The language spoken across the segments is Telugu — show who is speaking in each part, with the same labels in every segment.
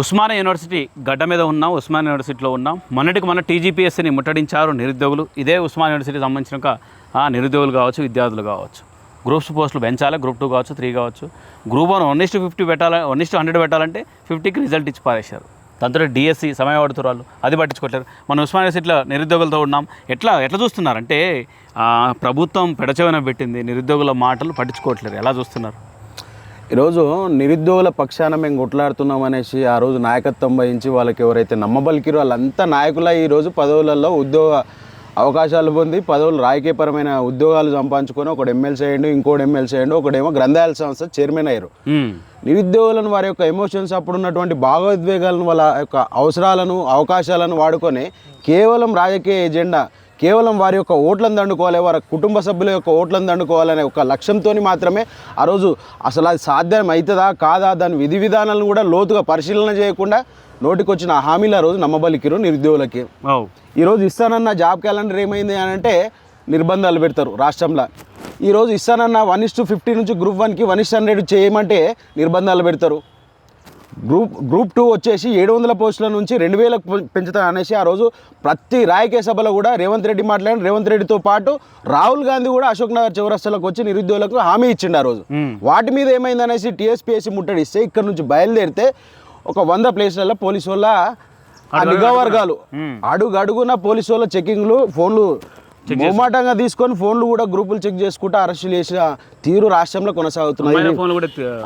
Speaker 1: ఉస్మానియా యూనివర్సిటీ గడ్డ మీద ఉన్నాం ఉస్మాన్ యూనివర్సిటీలో ఉన్నాం. మొన్నటికి మన టీజీపీఎస్సీని ముట్టడించారు నిరుద్యోగులు. ఇదే ఉస్మాన్ యూనివర్సిటీకి సంబంధించిన ఒక, నిరుద్యోగులు కావచ్చు విద్యార్థులు కావచ్చు. గ్రూప్స్ పోస్టులు పెంచాలి? గ్రూప్ టూ కావచ్చు త్రీ కావచ్చు. Group one one is to fifty పెట్టాలి? వన్ ఇస్టు హండ్రెడ్ పెట్టాలంటే ఫిఫ్టీకి రిజల్ట్ ఇచ్చి పారేశారు. దాంతో డిఎస్సి సమయం పడుతున్నారు అది పట్టించుకోవట్లేదు మన ఉస్మాన్ యూనివర్సిటీలో నిరుద్యోగులతో ఉన్నాం. ఎట్లా ఎట్లా చూస్తున్నారంటే ప్రభుత్వం పెడచవన పెట్టింది నిరుద్యోగుల మాటలు పట్టించుకోవట్లేదు ఎలా చూస్తున్నారు?
Speaker 2: ఈరోజు నిరుద్యోగుల పక్షాన మేము కొట్లాడుతున్నాం అనేసి ఆ రోజు నాయకత్వం వహించి వాళ్ళకి ఎవరైతే నమ్మబలికిరో వాళ్ళంతా నాయకుల ఈరోజు పదవులలో ఉద్యోగ అవకాశాలు పొంది పదవులు రాజకీయపరమైన ఉద్యోగాలు సంపాదించుకొని ఒకడు ఎమ్మెల్సీ అయ్యండు ఇంకోటి ఎమ్మెల్సీ అయ్యండు ఒకడేమో గ్రంథాలయ సంస్థ చైర్మన్ అయ్యారు. నిరుద్యోగులను వారి యొక్క ఎమోషన్స్ అప్పుడు ఉన్నటువంటి భావోద్వేగాలను వాళ్ళ యొక్క అవసరాలను అవకాశాలను వాడుకొని కేవలం రాజకీయ ఎజెండా కేవలం వారి యొక్క ఓట్లను దండుకోవాలి వారి కుటుంబ సభ్యుల యొక్క ఓట్లను దండుకోవాలనే ఒక లక్ష్యంతో మాత్రమే ఆ రోజు అసలు అది సాధ్యం అవుతుందా కాదా దాని విధి విధానాలను కూడా లోతుగా పరిశీలన చేయకుండా నోటికొచ్చిన హామీలు ఆ రోజు నమ్మబలికిరు నిరుద్యోగులకి. ఈరోజు ఇస్తానన్న జాబ్ క్యాలెండర్ ఏమైంది అని అంటే నిర్బంధాలు పెడతారు రాష్ట్రంలో. ఈరోజు ఇస్తానన్న వన్ ఇస్ టు ఫిఫ్టీ నుంచి గ్రూప్ వన్కి వన్ ఇస్ హండ్రెడ్ చేయమంటే నిర్బంధాలు పెడతారు. గ్రూప్ గ్రూప్ టూ వచ్చేసి ఏడు వందల పోస్టుల నుంచి రెండు వేలకు పెంచుతా అనేసి ఆ రోజు ప్రతి రాజకీయ సభలో కూడా రేవంత్ రెడ్డి మాట్లాడి రేవంత్ రెడ్డితో పాటు రాహుల్ గాంధీ కూడా అశోక్ నగర్ చౌరస్తాలకు వచ్చి నిరుద్యోగులకు హామీ ఇచ్చిండు ఆ రోజు. వాటి మీద ఏమైంది అనేసి టీఎస్పీఎస్సీ ముట్టడిస్తే ఇక్కడ నుంచి బయలుదేరితే ఒక వంద ప్లేస్లలో పోలీసు వాళ్ళ ఆ నిఘా వర్గాలు అడుగు అడుగున పోలీసు వాళ్ళ చెకింగ్లు ఫోన్లు మొమాటంగా తీసుకొని ఫోన్లు కూడా గ్రూపులు చెక్ చేసుకుంటూ అరెస్టులు చేసిన తీరు రాష్ట్రంలో కొనసాగుతున్నాయి.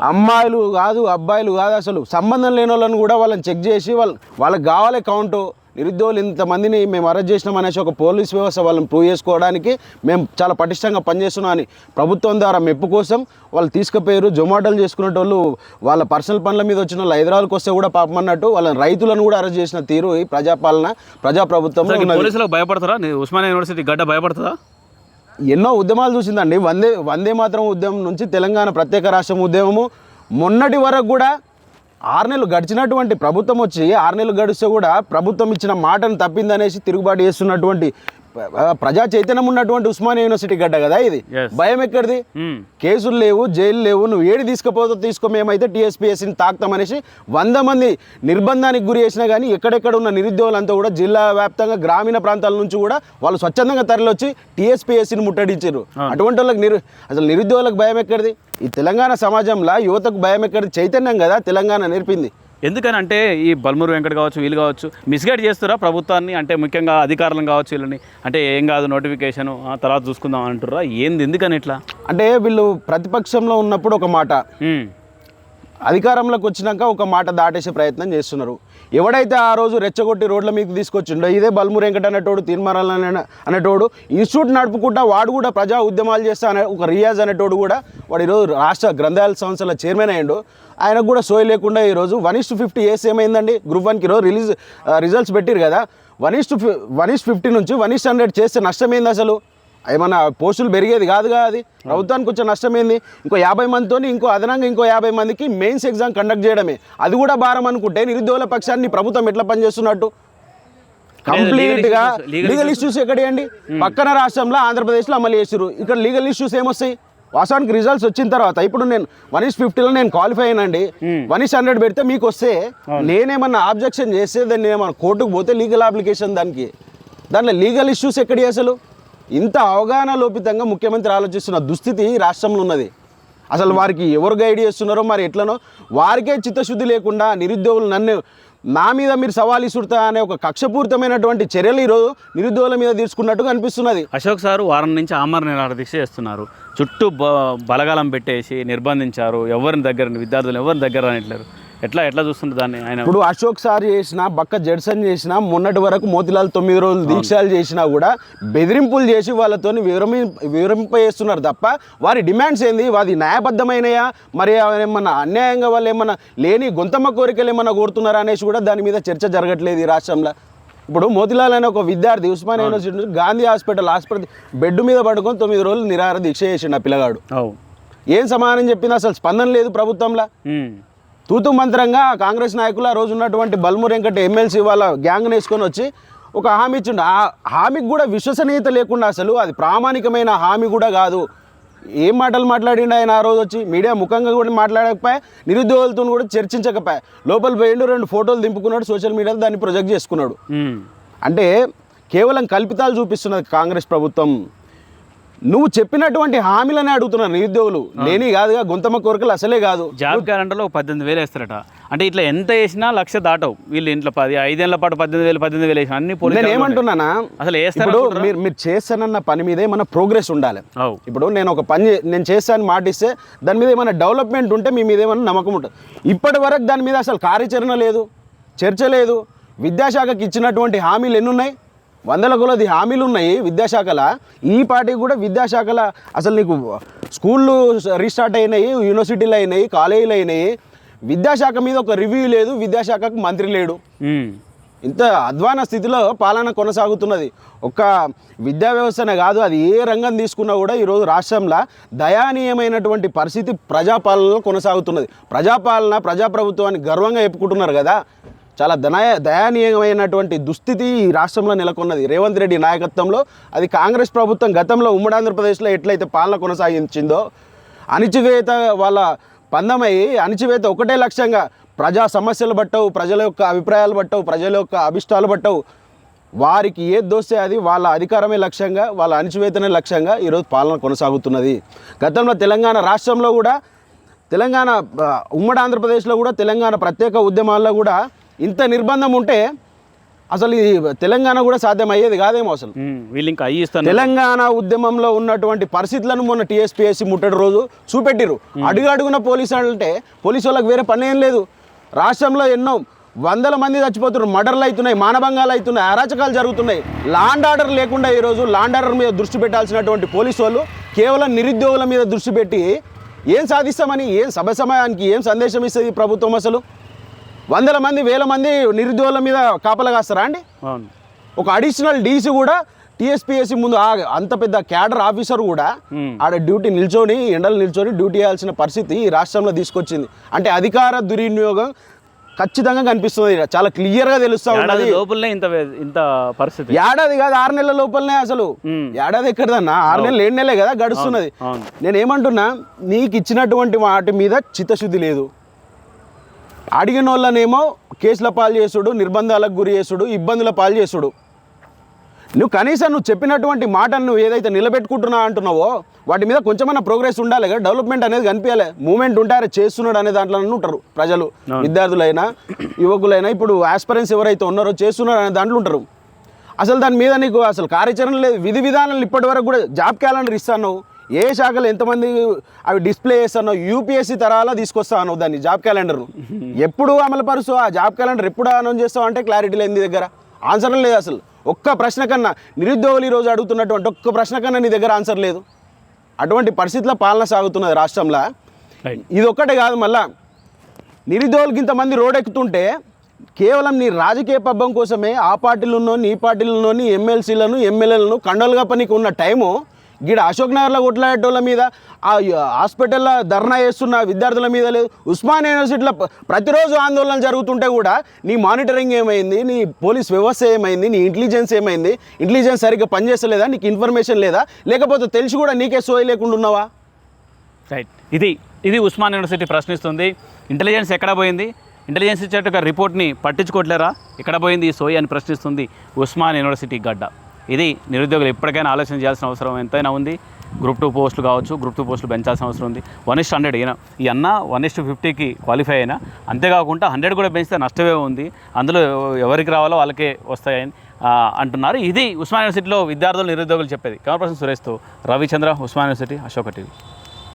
Speaker 1: అమ్మాయిలు
Speaker 2: కాదు అబ్బాయిలు కాదు అసలు సంబంధం లేని వాళ్ళని కూడా వాళ్ళని చెక్ చేసి వాళ్ళ వాళ్ళకి కావాలి కౌంటు నిరుద్యోగులు ఇంతమందిని మేము అరెస్ట్ చేసినాం అనేసి ఒక పోలీస్ వ్యవస్థ వాళ్ళని ప్రూవ్ చేసుకోవడానికి మేము చాలా పటిష్టంగా పనిచేస్తున్నాం అని ప్రభుత్వం ద్వారా మెప్పు కోసం వాళ్ళు తీసుకుపోయారు. జొమాటోలు చేసుకునే వాళ్ళు పర్సనల్ పనుల మీద వచ్చిన వాళ్ళు హైదరాబాద్కి వస్తే కూడా పాపం అన్నట్టు వాళ్ళ రైతులను కూడా అరెస్ట్ చేసిన తీరు ఈ ప్రజాపాలన ఉన్నది.
Speaker 1: పోలీసులకు భయపడతారా? ఉస్మానియా యూనివర్సిటీ గడ్డ భయపడుతుందా?
Speaker 2: ఎన్నో ఉద్యమాలు చూసిందండి. వందే వందే మాత్రం ఉద్యమం నుంచి తెలంగాణ ప్రత్యేక రాష్ట్రం ఉద్యమము. మొన్నటి వరకు కూడా ఆరు నెలలు గడిచినటువంటి ప్రభుత్వం వచ్చి ఆరు నెలలు గడిస్తే కూడా ప్రభుత్వం ఇచ్చిన మాటను తప్పిందనేసి తిరుగుబాటు చేస్తున్నటువంటి ప్ర- ప్రజా చైతన్యం ఉన్నటువంటి ఉస్మానియా యూనివర్సిటీ గడ్డ కదా ఇది. భయం ఎక్కడిది?
Speaker 1: ఉమ్,
Speaker 2: కేసులు లేవు జైలు లేవు నువ్వు ఏడి తీసుకుపోతే తీసుకో మేమైతే టీఎస్పీఎస్సీని తాకుతామనేసి వంద మంది నిర్బంధానికి గురి చేసినా కానీ ఎక్కడెక్కడ ఉన్న నిరుద్యోగులంతా కూడా జిల్లా వ్యాప్తంగా గ్రామీణ ప్రాంతాల నుంచి కూడా వాళ్ళు స్వచ్ఛందంగా తరలివచ్చి టీఎస్పీఎస్సీని ముట్టడించారు. అటువంటి వాళ్ళకి నిరు అసలు నిరుద్యోగులకు భయం ఎక్కడిది? ఈ తెలంగాణ సమాజంలో యువతకు భయం ఎక్కడిది చైతన్యం కదా తెలంగాణ నేర్పింది.
Speaker 1: ఎందుకని అంటే ఈ బల్మూరు వెంకట కావచ్చు వీళ్ళు కావచ్చు మిస్గైడ్ చేస్తారా ప్రభుత్వాన్ని అంటే ముఖ్యంగా అధికారులను కావచ్చు వీళ్ళని. అంటే ఏం కాదు నోటిఫికేషన్ తర్వాత చూసుకుందాం అంటుర్రా. ఏంది ఎందుకని ఇట్లా?
Speaker 2: అంటే వీళ్ళు ప్రతిపక్షంలో ఉన్నప్పుడు ఒక మాట. అధికారంలోకి వచ్చినాక ఒక మాట దాటేసే ప్రయత్నం చేస్తున్నారు. ఎవడైతే ఆ రోజు రెచ్చగొట్టి రోడ్ల మీకు తీసుకొచ్చిండో ఇదే బల్మూరు వెంకట అనేటోడు తీర్మానాలు అనే- అనేటోడు ఇన్స్టిట్యూట్ నడుపుకుంటా వాడు కూడా ప్రజా ఉద్యమాలు చేస్తా అనే ఒక రియాజ్ అనేటోడు కూడా వాడు ఈరోజు రాష్ట్ర గ్రంథాలయ సంస్థల చైర్మన్ అయ్యిండు. ఆయనకు కూడా సోయి లేకుండా ఈరోజు వన్ ఇస్ టు ఫిఫ్టీ ఏస్ ఏమైందండి? గ్రూప్ వన్కి ఈరోజు రిలీజ్ రిజల్ట్స్ పెట్టిరు కదా. One is to one is fifty నుంచి వన్ ఇస్ హండ్రెడ్ చేస్తే నష్టమైంది అసలు? ఏమన్నా పోస్టులు పెరిగేది కాదుగా అది. ప్రభుత్వానికి వచ్చే నష్టం ఏంది ఇంకో యాభై మందితో ఇంకో అదనంగా ఇంకో యాభై మందికి మెయిన్స్ ఎగ్జామ్ కండక్ట్ చేయడమే. అది కూడా భారం అనుకుంటే నిరుద్యోగుల పక్షాన్ని ప్రభుత్వం ఎట్లా పనిచేస్తున్నట్టు? కంప్లీట్గా
Speaker 1: legal
Speaker 2: లీగల్ ఇష్యూస్ ఎక్కడేయండి? పక్కన రాష్ట్రంలో ఆంధ్రప్రదేశ్లో అమలు చేసారు ఇక్కడ లీగల్ ఇష్యూస్ ఏమొస్తాయి? వాస్తవానికి రిజల్ట్స్ వచ్చిన తర్వాత ఇప్పుడు నేను వన్ ఇస్ ఫిఫ్టీలో నేను క్వాలిఫై అయినండి. వన్ ఇస్ హండ్రెడ్ పెడితే మీకు వస్తే నేనేమన్నా ఆబ్జెక్షన్ చేస్తే దాన్ని ఏమన్నా కోర్టుకు పోతే లీగల్ అప్లికేషన్ దానికి? దాంట్లో లీగల్ ఇష్యూస్ ఎక్కడి అసలు? ఇంత అవగాహన లోపితంగా ముఖ్యమంత్రి ఆలోచిస్తున్న దుస్థితి రాష్ట్రంలో ఉన్నది. అసలు వారికి ఎవరు గైడ్ చేస్తున్నారో మరి ఎట్లనో వారికే చిత్తశుద్ధి లేకుండా నిరుద్యోగులు నన్ను నా మీద మీరు సవాల్ ఇసురుతా అనే ఒక కక్షపూరితమైనటువంటి చర్యలు ఈరోజు నిరుద్యోగుల మీద తీసుకున్నట్టుగా అనిపిస్తున్నది.
Speaker 1: అశోక్ సారు వారం నుంచి ఆమరణ నిరాదీక్ష చేస్తున్నారు. చుట్టూ బ బలగాలం పెట్టేసి నిర్బంధించారు. ఎవరిని దగ్గర విద్యార్థులు ఎవరిని దగ్గర రానిట్లేరు. ఎట్లా ఎట్లా చూస్తున్నారు దాన్ని ఆయన?
Speaker 2: ఇప్పుడు అశోక్ సార్ చేసిన బక్క జడ్సన్ చేసిన మొన్నటి వరకు మోతిలాల్ తొమ్మిది రోజులు దీక్షలు చేసినా కూడా బెదిరింపులు చేసి వాళ్ళతో విరమి విరమింపజేస్తున్నారు తప్ప వారి డిమాండ్స్ ఏంది? వాది న్యాయబద్ధమైనయా? మరి ఏమన్నా అన్యాయంగా వాళ్ళు ఏమన్నా లేని గొంతమ్మ కోరికలు ఏమన్నా కోరుతున్నారా అనేసి కూడా దాని మీద చర్చ జరగట్లేదు ఈ రాష్ట్రంలో. ఇప్పుడు మోతిలాల్ అనే ఒక విద్యార్థి ఉస్మానియా యూనివర్సిటీ నుంచి గాంధీ హాస్పిటల్ ఆసుపత్రి బెడ్ మీద పడుకొని తొమ్మిది రోజులు నిరాహార దీక్ష చేసిండు ఆ పిల్లగాడు. ఏం సమాధానం చెప్పింది? అసలు స్పందన లేదు ప్రభుత్వంలో. తూతు మంత్రంగా కాంగ్రెస్ నాయకులు ఆ రోజు ఉన్నటువంటి బల్మూరు వెంకట ఎమ్మెల్సీ వాళ్ళ గ్యాంగ్ వేసుకొని వచ్చి ఒక హామీ ఇచ్చిండు. ఆ హామీకి కూడా విశ్వసనీయత లేకుండా అసలు అది ప్రామాణికమైన హామీ కూడా కాదు. ఏం మాటలు మాట్లాడిండు ఆయన ఆ రోజు వచ్చి? మీడియా ముఖంగా కూడా మాట్లాడకపోయా నిరుద్యోగులతో కూడా చర్చించకపోయా. లోపల పోయిండు రెండు ఫోటోలు దింపుకున్నాడు సోషల్ మీడియాలో దాన్ని ప్రొజెక్ట్ చేసుకున్నాడు. అంటే కేవలం కల్పితాలు చూపిస్తున్నది కాంగ్రెస్ ప్రభుత్వం. నువ్వు చెప్పినటువంటి హామీలనే అడుగుతున్నారు నిరుద్యోగులు లేని కాదుగా గొంతమ్మ కోరికలు అసలే కాదు.
Speaker 1: జాబ్ క్యాలెండర్లో పద్దెనిమిది వేలు వేస్తారట. అంటే ఇట్లా ఎంత వేసినా లక్ష దాటవు. వీళ్ళు ఇంట్లో పది ఐదేళ్ళ పాటు పద్దెనిమిది వేలు పద్దెనిమిది వేలు వేసిన అన్ని
Speaker 2: నేను. ఏమంటున్నానా?
Speaker 1: అసలు వేస్తారు
Speaker 2: ఇప్పుడు మీరు మీరు చేస్తానన్న పని మీదే మన ప్రోగ్రెస్ ఉండాలి. ఇప్పుడు నేను ఒక పని చే- నేను చేస్తాను మాట ఇస్తే దాని మీద ఏమైనా డెవలప్మెంట్ ఉంటే మీ మీద ఏమైనా నమ్మకం ఉంటుంది ఇప్పటి వరకు దాని మీద అసలు కార్యాచరణ లేదు చర్చ లేదు. విద్యాశాఖకి ఇచ్చినటువంటి హామీలు ఎన్ని ఉన్నాయి? వందల కొలది హామీలు ఉన్నాయి విద్యాశాఖల. ఈ పార్టీకి కూడా విద్యాశాఖల అసలు నీకు స్కూళ్ళు రీస్టార్ట్ అయినాయి యూనివర్సిటీలు అయినాయి కాలేజీలు అయినాయి. విద్యాశాఖ మీద ఒక రివ్యూ లేదు విద్యాశాఖకు మంత్రి లేడు. ఇంత అధ్వాన స్థితిలో పాలన కొనసాగుతున్నది. ఒక్క విద్యా వ్యవస్థనే కాదు అది ఏ రంగం తీసుకున్నా కూడా ఈరోజు రాష్ట్రంలో దయానీయమైనటువంటి పరిస్థితి ప్రజాపాలనలో కొనసాగుతున్నది. ప్రజాపాలన ప్రజాప్రభుత్వాన్ని గర్వంగా చెప్పుకుంటున్నారు కదా. చాలా దనాయ దయానీయమైనటువంటి దుస్థితి ఈ రాష్ట్రంలో నెలకొన్నది. రేవంత్ రెడ్డి నాయకత్వంలో అది కాంగ్రెస్ ప్రభుత్వం గతంలో ఉమ్మడి ఆంధ్రప్రదేశ్లో ఎట్లయితే పాలన కొనసాగించిందో అణిచివేత వాళ్ళ పందమై అణిచివేత ఒకటే లక్ష్యంగా ప్రజా సమస్యలు బట్టవు ప్రజల యొక్క అభిప్రాయాలు బట్టవు ప్రజల యొక్క అభిష్టాలు బట్టవు వారికి ఏది దోస్తే అది వాళ్ళ అధికారమే లక్ష్యంగా వాళ్ళ అణిచివేతనే లక్ష్యంగా ఈరోజు పాలన కొనసాగుతున్నది. గతంలో తెలంగాణ రాష్ట్రంలో కూడా తెలంగాణ ఉమ్మడి ఆంధ్రప్రదేశ్లో కూడా తెలంగాణ ప్రత్యేక ఉద్యమాల్లో కూడా ఇంత నిర్బంధం ఉంటే అసలు ఈ తెలంగాణ కూడా సాధ్యమయ్యేది కాదేమో అసలు.
Speaker 1: వీళ్ళు ఇంకా అయ్యి ఇస్తాను.
Speaker 2: తెలంగాణ ఉద్యమంలో ఉన్నటువంటి పరిస్థితులను మొన్న టీఎస్పీఎస్సీ ముట్టడి రోజు చూపెట్టిరు అడుగు అడుగున పోలీసు అంటే పోలీసు వాళ్ళకి వేరే పని ఏం లేదు. రాష్ట్రంలో ఎన్నో వందల మంది చచ్చిపోతున్నారు. మర్డర్లు అవుతున్నాయి మానభంగాలు అవుతున్నాయి అరాచకాలు జరుగుతున్నాయి. లాండ్ ఆర్డర్ లేకుండా ఈరోజు లాండ్ ఆర్డర్ మీద దృష్టి పెట్టాల్సినటువంటి పోలీసు వాళ్ళు కేవలం నిరుద్యోగుల మీద దృష్టి పెట్టి ఏం సాధిస్తామని ఏం సభ సమయానికి ఏం సందేశం ఇస్తుంది ప్రభుత్వం అసలు? వందల మంది వేల మంది నిరుద్యోగుల మీద కాపలా కాస్తారా అండి? ఒక అడిషనల్ డీసీ కూడా టీఎస్పీఎస్సీ ముందు ఆ- అంత పెద్ద క్యాడర్ ఆఫీసర్ కూడా. ఆడ డ్యూటీ నిల్చొని ఎండలు నిల్చొని డ్యూటీ చేయాల్సిన పరిస్థితి ఈ రాష్ట్రంలో తీసుకొచ్చింది. అంటే అధికార దుర్వినియోగం ఖచ్చితంగా కనిపిస్తుంది. చాలా క్లియర్గా తెలుస్తూ
Speaker 1: ఏడాది
Speaker 2: ఉన్నది.
Speaker 1: లోపలనే ఇంత ఇంత పరిస్థితి.
Speaker 2: ఏడాది కాదు ఆరు నెలల లోపలనే అసలు. ఏడాది ఎక్కడదన్నా? ఆరు నెలలు ఏడు నెలలే కదా గడుస్తున్నది. నేను ఏమంటున్నా నీకు ఇచ్చినటువంటి వాటి మీద చిత్తశుద్ధి లేదు. అడిగిన వాళ్ళనేమో కేసుల పాలు చేసుడు నిర్బంధాలకు గురి చేసుడు ఇబ్బందుల పాలు చేసుడు. నువ్వు కనీసం నువ్వు చెప్పినటువంటి మాటను నువ్వు ఏదైతే నిలబెట్టుకుంటున్నా అంటున్నావో వాటి మీద కొంచెమన్నా ప్రోగ్రెస్ ఉండాలి కదా. డెవలప్మెంట్ అనేది కనిపించాలి. మూమెంట్ ఉంటారే చేస్తున్నాడు అనే దాంట్లో ఉంటారు ప్రజలు. విద్యార్థులైనా యువకులైనా ఇప్పుడు ఆస్పరెన్స్ ఎవరైతే ఉన్నారో చేస్తున్నారు అనే దాంట్లో ఉంటారు. అసలు దాని మీద నీకు అసలు కార్యాచరణ లేదు. విధి విధానాలు ఇప్పటి వరకు కూడా జాబ్ క్యాలెండర్ ఇస్తాను ఏ శాఖలు ఎంతమంది అవి డిస్ప్లే చేస్తానో యూపీఎస్సీ తరాలా తీసుకొస్తాను దాన్ని జాబ్ క్యాలెండర్ ఎప్పుడు అమలు పరుస్తావు ఆ జాబ్ క్యాలెండర్ ఎప్పుడు అనౌన్స్ చేస్తావు అంటే క్లారిటీ లేదు నీ దగ్గర. ఆన్సర్ లేదు అసలు. ఒక్క ప్రశ్న కన్నా నిరుద్యోగులు ఈరోజు అడుగుతున్నటువంటి ఒక్క ప్రశ్న కన్నా నీ దగ్గర ఆన్సర్ లేదు. అటువంటి పరిస్థితుల్లో పాలన సాగుతున్నది రాష్ట్రంలో. ఇది ఒక్కటే కాదు మళ్ళా నిరుద్యోగులకి ఇంతమంది రోడ్ ఎక్కుతుంటే కేవలం నీ రాజకీయ పబ్బం కోసమే ఆ పార్టీలోని ఈ పార్టీలోని ఎమ్మెల్సీలను ఎమ్మెల్యేలను కండలుగా పనికి ఉన్న టైము గీడ అశోక్ నగర్లో కొట్లాడేటోళ్ళ మీద ఆ హాస్పిటల్లో ధర్నా చేస్తున్న విద్యార్థుల మీద లేదు. ఉస్మాన్ యూనివర్సిటీలో ప్రతిరోజు ఆందోళన జరుగుతుంటే కూడా నీ మానిటరింగ్ ఏమైంది నీ పోలీస్ వ్యవస్థ ఏమైంది నీ ఇంటెలిజెన్స్ ఏమైంది? ఇంటెలిజెన్స్ సరిగ్గా పనిచేస్తలేదా? నీకు ఇన్ఫర్మేషన్ లేదా? లేకపోతే తెలిసి కూడా నీకే సోయి లేకుండా ఉన్నావా?
Speaker 1: రైట్ ఇది ఇది ఉస్మాన్ యూనివర్సిటీ ప్రశ్నిస్తుంది. ఇంటెలిజెన్స్ ఎక్కడ పోయింది? ఇంటెలిజెన్స్ ఇచ్చేట రిపోర్ట్ని పట్టించుకోవట్లేరా? ఎక్కడ పోయింది ఈ సోయి అని ప్రశ్నిస్తుంది ఉస్మాన్ యూనివర్సిటీ గడ్డ. ఇది నిరుద్యోగులు ఎప్పటికైనా ఆలోచన చేయాల్సిన అవసరం ఎంతైనా ఉంది. గ్రూప్ టూ పోస్టులు కావచ్చు గ్రూప్ టూ పోస్టులు పెంచాల్సిన అవసరం ఉంది. వన్ ఇస్ట్ హండ్రెడ్ అయినా ఈ అన్న వన్ ఇస్ట్ ఫిఫ్టీకి క్వాలిఫై అయినా అంతేకాకుండా హండ్రెడ్ కూడా పెంచితే నష్టమే ఉంది. అందులో ఎవరికి రావాలో వాళ్ళకే వస్తాయని అంటున్నారు. ఇది ఉస్మాన్ యూనివర్సిటీలో విద్యార్థులు నిరుద్యోగులు చెప్పేది. కమర్పర్సన్ సురేష్తో రవిచంద్ర ఉస్మాన్ యూనివర్సిటీ అశోక టీవీ.